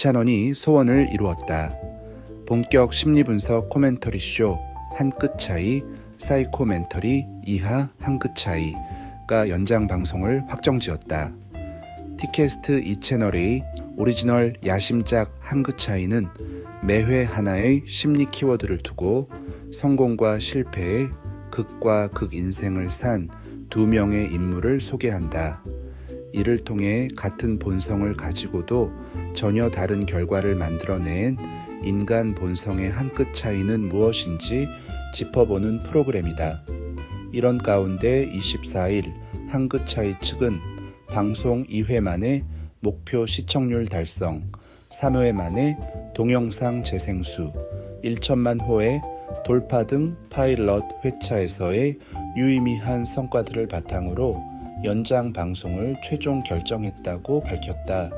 이찬원이 소원을 이루었다. 본격 심리분석 코멘터리 쇼 한 끗 차이 사이코 멘터리 이하 한 끗 차이가 연장 방송을 확정지었다. 티캐스트 이 채널의 오리지널 야심작 한 끗 차이는 매회 하나의 심리 키워드를 두고 성공과 실패의 극과 극 인생을 산 두 명의 인물을 소개한다. 이를 통해 같은 본성을 가지고도 전혀 다른 결과를 만들어낸 인간 본성의 한 끗 차이는 무엇인지 짚어보는 프로그램이다. 이런 가운데 24일 한 끗 차이 측은 방송 2회 만에 목표 시청률 달성, 3회 만에 동영상 재생수, 1천만 호의 돌파 등 파일럿 회차에서의 유의미한 성과들을 바탕으로 연장 방송을 최종 결정했다고 밝혔다.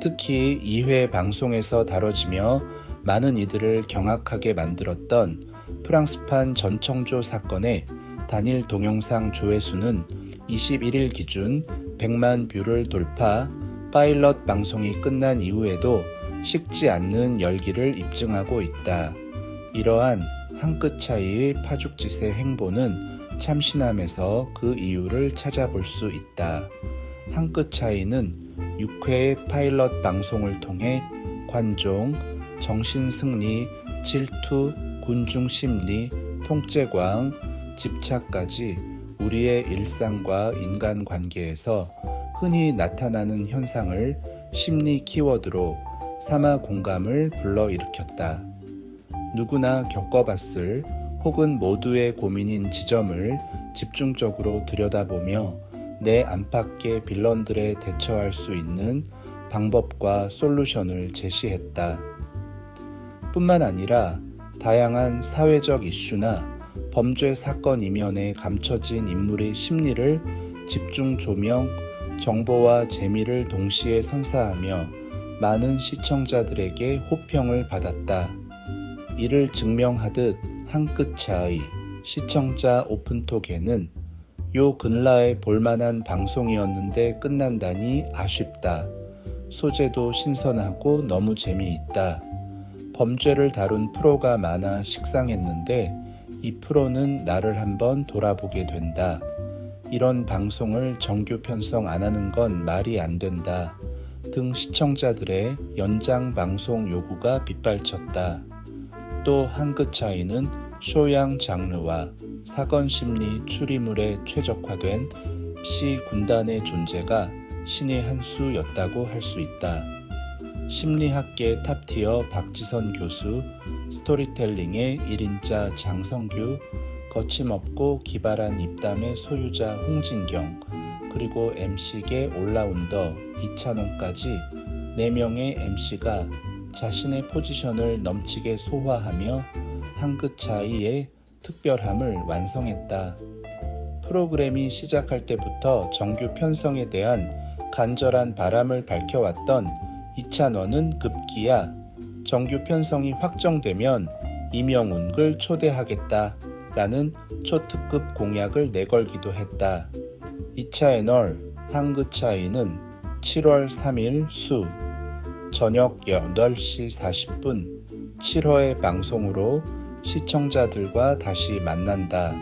특히 2회 방송에서 다뤄지며 많은 이들을 경악하게 만들었던 프랑스판 전청조 사건의 단일 동영상 조회수는 21일 기준 100만 뷰를 돌파 파일럿 방송이 끝난 이후에도 식지 않는 열기를 입증하고 있다. 이러한 한 끗 차이의 파죽짓의 행보는 참신함에서 그 이유를 찾아볼 수 있다. 한 끗 차이는 6회의 파일럿 방송을 통해 관종, 정신승리, 질투, 군중심리, 통째광, 집착까지 우리의 일상과 인간관계에서 흔히 나타나는 현상을 심리 키워드로 삼아 공감을 불러일으켰다. 누구나 겪어봤을 혹은 모두의 고민인 지점을 집중적으로 들여다보며 내 안팎의 빌런들에 대처할 수 있는 방법과 솔루션을 제시했다. 뿐만 아니라 다양한 사회적 이슈나 범죄 사건 이면에 감춰진 인물의 심리를 집중 조명, 정보와 재미를 동시에 선사하며 많은 시청자들에게 호평을 받았다. 이를 증명하듯 한끗 차의 시청자 오픈톡에는 요 근라에 볼만한 방송이었는데 끝난다니 아쉽다. 소재도 신선하고 너무 재미있다. 범죄를 다룬 프로가 많아 식상했는데 이 프로는 나를 한번 돌아보게 된다. 이런 방송을 정규 편성 안 하는 건 말이 안 된다. 등 시청자들의 연장 방송 요구가 빗발쳤다. 또 한 끗 차이는 쇼양 장르와 사건 심리 추리물에 최적화된 시 군단의 존재가 신의 한 수였다고 할 수 있다. 심리학계 탑티어 박지선 교수, 스토리텔링의 1인자 장성규, 거침없고 기발한 입담의 소유자 홍진경, 그리고 MC계 올라운더 이찬원까지 4명의 MC가 자신의 포지션을 넘치게 소화하며 한 끗 차이의 특별함을 완성했다. 프로그램이 시작할 때부터 정규 편성에 대한 간절한 바람을 밝혀왔던 이찬원은 급기야 정규 편성이 확정되면 이명운을 초대하겠다 라는 초특급 공약을 내걸기도 했다. 이 채널 한끗 차이는 7월 3일 수 저녁 8시 40분 7화의 방송으로 시청자들과 다시 만난다.